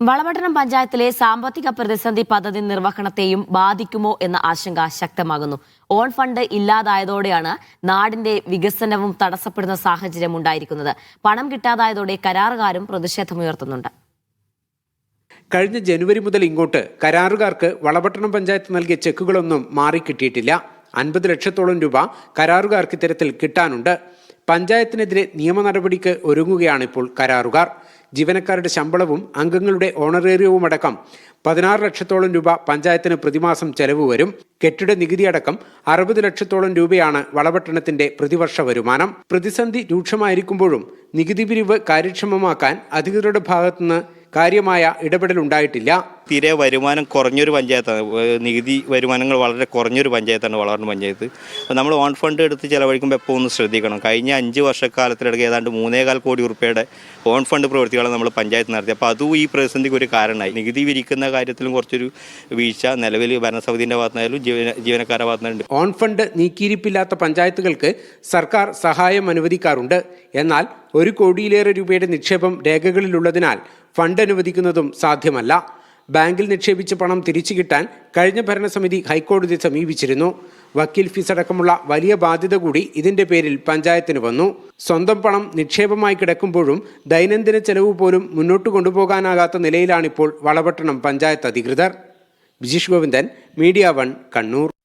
വളപട്ടണം പഞ്ചായത്തിലെ സാമ്പത്തിക പ്രതിസന്ധി പദ്ധതി നിർവഹണത്തെയും ബാധിക്കുമോ എന്ന ആശങ്ക ശക്തമാകുന്നു. ഓൺ ഫണ്ട് ഇല്ലാതായതോടെയാണ് നാടിന്റെ വികസനവും തടസ്സപ്പെടുന്ന സാഹചര്യം ഉണ്ടായിരിക്കുന്നത്. പണം കിട്ടാതായതോടെ കരാറുകാരും പ്രതിഷേധമുയർത്തുന്നുണ്ട് കഴിഞ്ഞ ജനുവരി മുതൽ ഇങ്ങോട്ട് കരാറുകാർക്ക് വളപട്ടണം പഞ്ചായത്ത് നൽകിയ ചെക്കുകളൊന്നും മാറിക്കിട്ടിയിട്ടില്ല. അൻപത് ലക്ഷത്തോളം രൂപ കരാറുകാർക്ക് ഇത്തരത്തിൽ കിട്ടാനുണ്ട്. പഞ്ചായത്തിനെതിരെ നിയമ നടപടിക്ക് ഒരുങ്ങുകയാണിപ്പോൾ കരാറുകാർ. ജീവനക്കാരുടെ ശമ്പളവും അംഗങ്ങളുടെ ഓണറേറിയവും അടക്കം പതിനാറ് ലക്ഷത്തോളം രൂപ പഞ്ചായത്തിന് പ്രതിമാസം ചെലവ് വരും. കെട്ടിട നികുതി അടക്കം അറുപത് ലക്ഷത്തോളം രൂപയാണ് വളപട്ടണത്തിന്റെ പ്രതിവർഷ വരുമാനം. പ്രതിസന്ധി രൂക്ഷമായിരിക്കുമ്പോഴും നികുതി പിരിവ് കാര്യക്ഷമമാക്കാൻ അധികൃതരുടെ ഭാഗത്തുനിന്ന് കാര്യമായ ഇടപെടലുണ്ടായിട്ടില്ല. തീരെ വരുമാനം കുറഞ്ഞൊരു പഞ്ചായത്താണ്. നികുതി വരുമാനങ്ങൾ വളരെ കുറഞ്ഞൊരു പഞ്ചായത്താണ് വളർന്ന പഞ്ചായത്ത്. അപ്പോൾ നമ്മൾ ഓൺ ഫണ്ട് എടുത്ത് ചിലവഴിക്കുമ്പോൾ എപ്പോൾ ഒന്ന് ശ്രദ്ധിക്കണം. കഴിഞ്ഞ അഞ്ച് വർഷക്കാലത്തിനിടയ്ക്ക് ഏതാണ്ട് മൂന്നേകാൽ കോടി ഉറുപ്പയുടെ ഓൺ ഫണ്ട് പ്രവൃത്തികളാണ് നമ്മൾ പഞ്ചായത്ത് നടത്തി അപ്പോൾ അതും ഈ പ്രതിസന്ധിക്ക് ഒരു കാരണമായി. നികുതി വിരിക്കുന്ന കാര്യത്തിലും കുറച്ചൊരു വീഴ്ച നിലവിൽ ഭരണസമിതിന്റെ ഭാഗത്തുനിന്നായാലും ജീവന ജീവനക്കാരുടെ ഭാഗത്തുനിന്നുണ്ട് ഓൺ ഫണ്ട് നീക്കിയിരിപ്പില്ലാത്ത പഞ്ചായത്തുകൾക്ക് സർക്കാർ സഹായം അനുവദിക്കാറുണ്ട്. എന്നാൽ ഒരു കോടിയിലേറെ രൂപയുടെ നിക്ഷേപം രേഖകളിലുള്ളതിനാൽ ഫണ്ട് അനുവദിക്കുന്നതും സാധ്യമല്ല. ബാങ്കിൽ നിക്ഷേപിച്ച പണം തിരിച്ചു കിട്ടാൻ കഴിഞ്ഞ ഭരണസമിതി ഹൈക്കോടതിയെ സമീപിച്ചിരുന്നു. വക്കീൽ ഫീസ് അടക്കമുള്ള വലിയ ബാധ്യത കൂടി ഇതിന്റെ പേരിൽ പഞ്ചായത്തിന് വന്നു. സ്വന്തം പണം നിക്ഷേപമായി കിടക്കുമ്പോഴും ദൈനംദിന ചെലവ് പോലും മുന്നോട്ട് കൊണ്ടുപോകാനാകാത്ത നിലയിലാണിപ്പോൾ വളപട്ടണം പഞ്ചായത്ത് അധികൃതർ. Bijeesh Govindan media one Kannur.